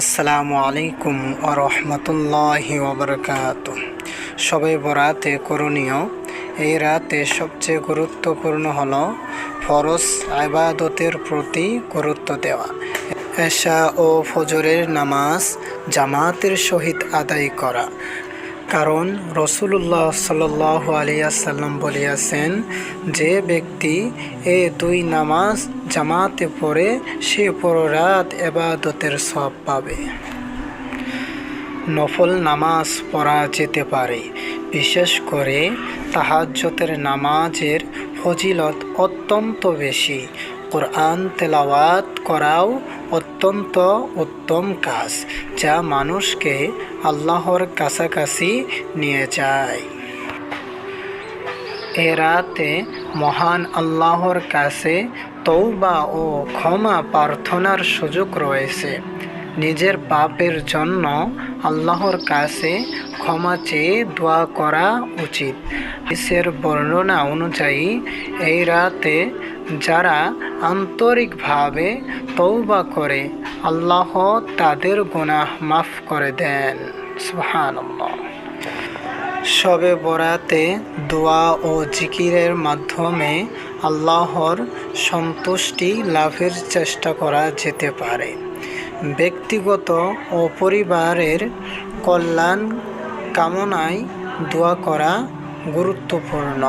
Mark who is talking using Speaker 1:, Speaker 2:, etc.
Speaker 1: আসসালামু আলাইকুম আরহামতুল্লাহি ওবরকাত সবে বরাতে করণীয়। এই রাতে সবচেয়ে গুরুত্বপূর্ণ হল ফরজ আবাদতের প্রতি গুরুত্ব দেওয়া। এশা ও ফজরের নামাজ জামাতের সহিত আদায় করা। কারণ রসুল্লাহ সাল আলিয়াসাল্লাম বলিয়াছেন, যে ব্যক্তি এ দুই নামাজ জামাতে পড়ে, সে পুরো রাত এবাদতের সব পাবে। নফল নামাজ পড়া যেতে পারে, বিশেষ করে তাহাজ্জতের নামাজের ফজিলত অত্যন্ত বেশি। কোরআন তেলাওয়াত করাও অত্যন্ত উত্তম কাজ, যা মানুষকে আল্লাহর কাছাকাছি নিয়ে যায়। এ রাতে মহান আল্লাহর কাছে তৌবা ও ক্ষমা প্রার্থনার সুযোগ রয়েছে। নিজের পাপের জন্য আল্লাহর কাছে ক্ষমা চেয়ে দোয়া করা উচিত। বিশ্বের বর্ণনা অনুযায়ী, এই রাতে যারা আন্তরিকভাবে তৌবা করে, আল্লাহ তাদের গুনাহ মাফ করে দেন। শবে বরাতে দোয়া ও জিকিরের মাধ্যমে আল্লাহর সন্তুষ্টি লাভের চেষ্টা করা যেতে পারে। ব্যক্তিগত ও পরিবারের কল্যাণ কামনায় দোয়া করা গুরুত্বপূর্ণ।